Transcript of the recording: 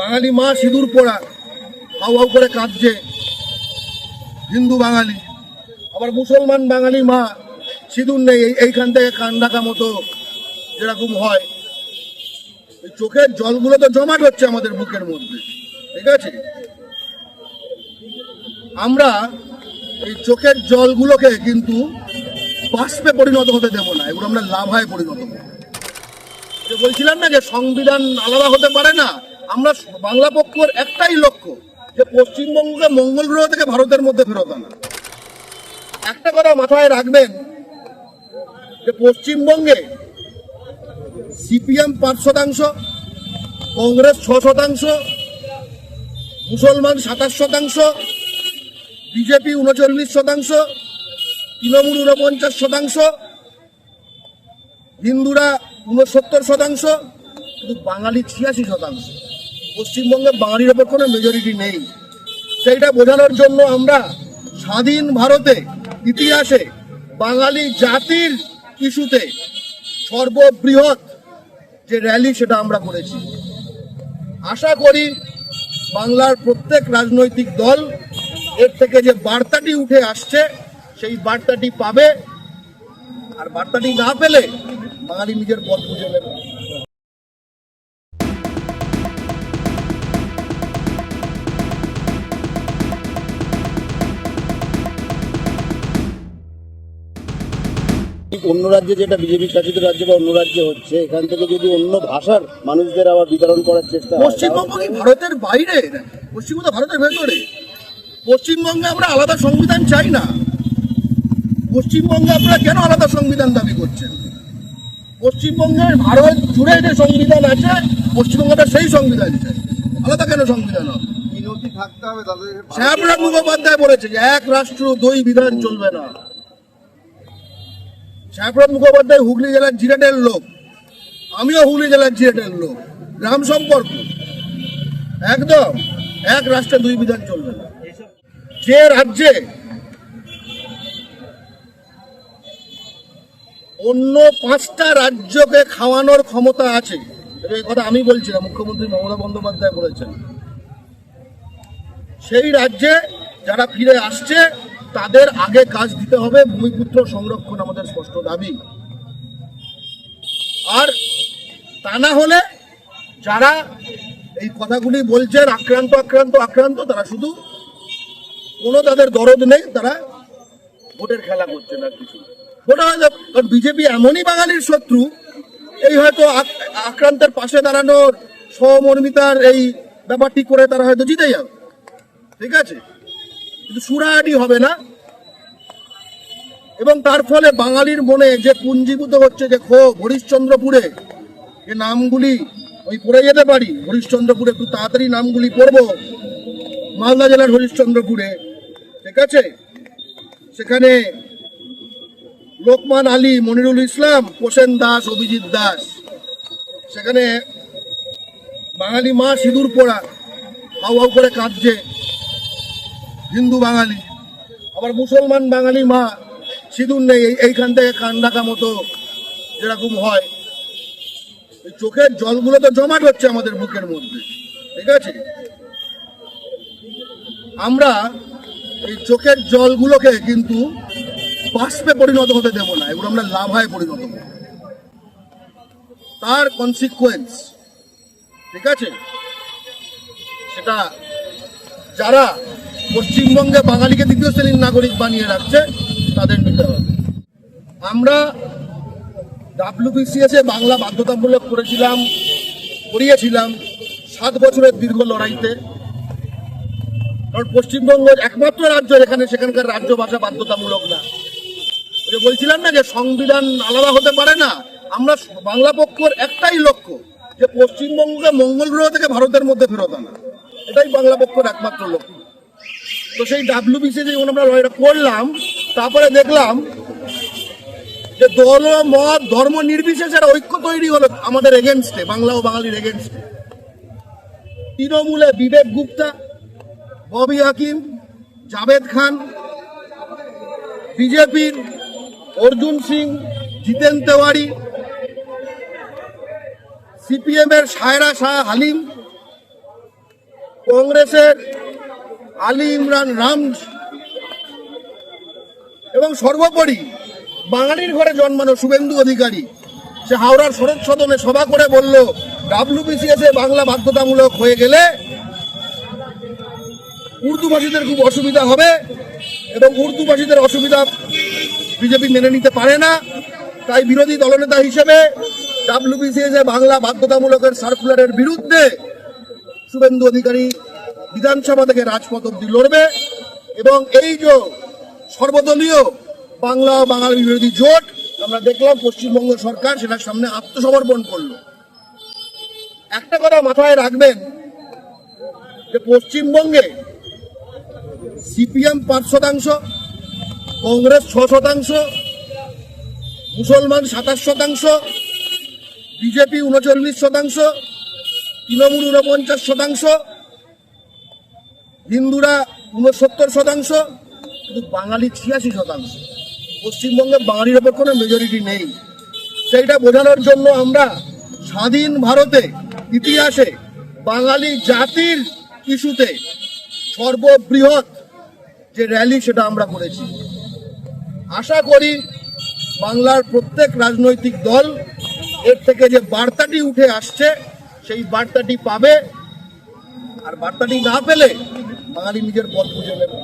বাঙালি মা সিঁদুর পোড়া, হাউ হাউ করে কাঁদছে। হিন্দু বাঙালি, আবার মুসলমান বাঙালি মা সিঁদুর নেই, এই- এইখান থেকে কান ডাকা মতো যেরকম হয়। এই চোখের জলগুলো তো জমাট হচ্ছে আমাদের বুকের মধ্যে, ঠিক আছে? আমরা এই চোখের জলগুলোকে কিন্তু বাষ্পে পরিণত হতে দেব না, এগুলো আমরা লাভায় পরিণত করব বলছিলাম না যে সংবিধান আলাদা হতে পারে না আমরা বাংলা পক্ষর একটাই লক্ষ্য যে পশ্চিমবঙ্গকে মঙ্গল গ্রহ থেকে ভারতের মধ্যে ফেরত আনা। একটা কথা মাথায় রাখবেন যে পশ্চিমবঙ্গে সিপিএম পাঁচ শতাংশ, কংগ্রেস ছ শতাংশ, মুসলমান সাতাশ শতাংশ, বিজেপি উনচল্লিশ শতাংশ, তৃণমূল উনপঞ্চাশ শতাংশ, হিন্দুরা উনসত্তর শতাংশ, কিন্তু বাঙালি ছিয়াশি শতাংশ। পশ্চিমবঙ্গে বাঙালির ওপর কোনো মেজরিটি নেই। সেইটা বোঝানোর জন্য আমরা স্বাধীন ভারতে, ইতিহাসে, বাঙালি জাতির ইস্যুতে সর্ববৃহৎ যে র্যালি সেটা আমরা করেছি। আশা করি বাংলার প্রত্যেক রাজনৈতিক দল এর থেকে যে বার্তাটি উঠে আসছে, সেই বার্তাটি পাবে। আর বার্তাটি না পেলে বাঙালি নিজের পথ বুঝে নেবে অন্য রাজ্যে যেটা বিজেপি শাসিত রাজ্যে বা অন্য রাজ্যে হচ্ছে এখান থেকে যদি অন্য ভাষার মানুষদের আবার বিতরণ করার চেষ্টা পশ্চিমবঙ্গ কি ভারতের বাইরে? পশ্চিমবঙ্গ ভারতের ভেতরে। পশ্চিমবঙ্গে আমরা আলাদা সংবিধান চাই না। পশ্চিমবঙ্গে আপনারা কেন আলাদা সংবিধান দাবি করছেন? পশ্চিমবঙ্গের ভারত জুড়ে যে সংবিধান আছে পশ্চিমবঙ্গটা সেই সংবিধান চাই। আলাদা কেন সংবিধান হবে? মিনতি থাকতে হবে তাদের। শ্যামরাম মুখোপাধ্যায় বলেছে যে এক রাষ্ট্র দুই বিধান চলবে না। শ্যামরাম মুখোপাধ্যায় হুগলি জেলার জিরাটের লোক। আমিও হুগলি জেলার জিরাটের লোক। গ্রাম সম্পর্ক। একদম এক রাষ্ট্রে দুই বিধান চলবে না। যে রাজ্যে অন্য পাঁচটা রাজ্যকে খাওয়ানোর ক্ষমতা আছে এই কথা আমি বলছি না, মুখ্যমন্ত্রী মমতা বন্দ্যোপাধ্যায় বলেছেন, সেই রাজ্যে যারা ফিরে আসছে তাদের আগে কাজ দিতে হবে, ভূমিপুত্র সংরক্ষণ আমাদের স্পষ্ট দাবি। আর তা না হলে যারা এই কথাগুলি বলছেন, আক্রান্ত আক্রান্ত আক্রান্ত, তারা শুধু কোনো তাদের দরদ নেই, তারা ভোটের খেলা করছে না কিছু ওটা হয়তো কারণ বিজেপি এমনই বাঙালির শত্রু, এই হয়তো আক্রান্তের পাশে দাঁড়ানোর সহমর্মিতার এই ব্যাপারটি করে তারা হয়তো জিতে যাবে। ঠিক আছে? কিন্তু সুরাহাটি হবে না। এবং তার ফলে বাঙালির মনে যে পুঞ্জীভূত হচ্ছে যে ক্ষোভ হরিশ্চন্দ্রপুরে যে নামগুলি আমি পড়ে যেতে পারি। হরিশ্চন্দ্রপুরে একটু তাড়াতাড়ি নামগুলি পড়ব। মালদা জেলার হরিশ্চন্দ্রপুরে, ঠিক আছে? সেখানে লোকমান আলী, মনিরুল ইসলাম, কোসেন দাস, অভিজিৎ দাস। সেখানে বাঙালি মা সিঁদুর পোড়া হাউ হাউ করে কাঁদছে। হিন্দু বাঙালি, আবার মুসলমান বাঙালি মা, সিঁদুর নেই এইখান থেকে কান ডাকা মতো যেরকম হয়। চোখের জলগুলো তো জমাট হচ্ছে আমাদের বুকের মধ্যে, ঠিক আছে? আমরা এই চোখের জলগুলোকে কিন্তু বাষ্পে পরিণত হতে দেব না, এগুলো আমরা লাভায় পরিণত করব তার কনসিকুয়েন্স ঠিক আছে? সেটা যারা পশ্চিমবঙ্গে বাঙালিকে দ্বিতীয় শ্রেণির নাগরিক বানিয়ে রাখছে, তাদের নিতে হবে। আমরা ডাব্লিউবিসিএস বাংলা বাধ্যতামূলক করেছিলাম, করিয়েছিলাম সাত বছরের দীর্ঘ লড়াইতে। কারণ পশ্চিমবঙ্গ একমাত্র রাজ্য যেখানে সেখানকার রাজ্য ভাষা বাধ্যতামূলক না। যে বলছিলাম না যে সংবিধান আলাদা হতে পারে না, আমরা বাংলা পক্ষর একটাই লক্ষ্য যে পশ্চিমবঙ্গকে মঙ্গল গ্রহ থেকে ভারতের মধ্যে ফেরত আনা। এটাই বাংলা পক্ষর একমাত্র লক্ষ্য। তো সেই ডাব্লিউবিসি যখন আমরা লড়াইটা করলাম, তারপরে দেখলাম যে দল মত, ধর্ম নির্বিশেষে ঐক্য তৈরি হলো আমাদের এগেনস্টে বাংলা ও বাঙালির এগেনস্টে তৃণমূলে বিবেক গুপ্তা, ববি হাকিম, জাভেদ খান, বিজেপির অর্জুন সিং, জিতেন তেওয়ারি সিপিএম এর সায়রা শাহ হালিম, কংগ্রেসের আলী ইমরান রাম এবং সর্বোপরি বাঙালির ঘরে জন্মানো শুভেন্দু অধিকারী। সে হাওড়ার শরৎ সদনে সভা করে বলল, ডাব্লিউবিসিএস এ বাংলা বাধ্যতামূলক হয়ে গেলে উর্দু ভাষীদের খুব অসুবিধা হবে এবং উর্দু ভাষীদের অসুবিধা বিজেপি মেনে নিতে পারে না। তাই বিরোধী দলনেতা হিসেবে ডাব্লিউবিসিএস এ বাংলা বাধ্যতামূলকের সার্কুলারের বিরুদ্ধে শুভেন্দু অধিকারী বিধানসভা থেকে রাজপথ অব্দি লড়বে এবং এই যে সর্বদলীয় বাংলা ও বাঙালি বিরোধী জোট, আমরা দেখলাম পশ্চিমবঙ্গ সরকার সেটার সামনে আত্মসমর্পণ করল। একটা কথা মাথায় রাখবেন, যে পশ্চিমবঙ্গে সিপিএম পাঁচ শতাংশ, কংগ্রেস ছ শতাংশ, মুসলমান সাতাশ শতাংশ, বিজেপি উনচল্লিশ শতাংশ, তৃণমূল উনপঞ্চাশ শতাংশ হিন্দুরা উনসত্তর শতাংশ, কিন্তু বাঙালি ছিয়াশি শতাংশ। পশ্চিমবঙ্গে বাঙালির ওপর কোনো মেজরিটি নেই। সেইটা বোঝানোর জন্য আমরা স্বাধীন ভারতে, ইতিহাসে, বাঙালি জাতির ইস্যুতে সর্ববৃহৎ যে র্যালি সেটা আমরা করেছি। আশা করি বাংলার প্রত্যেক রাজনৈতিক দল এর থেকে যে বার্তাটি উঠে আসছে, সেই বার্তাটি পাবে। আর বার্তাটি না পেলে বাঙালি নিজের পথ বুঝে নেবে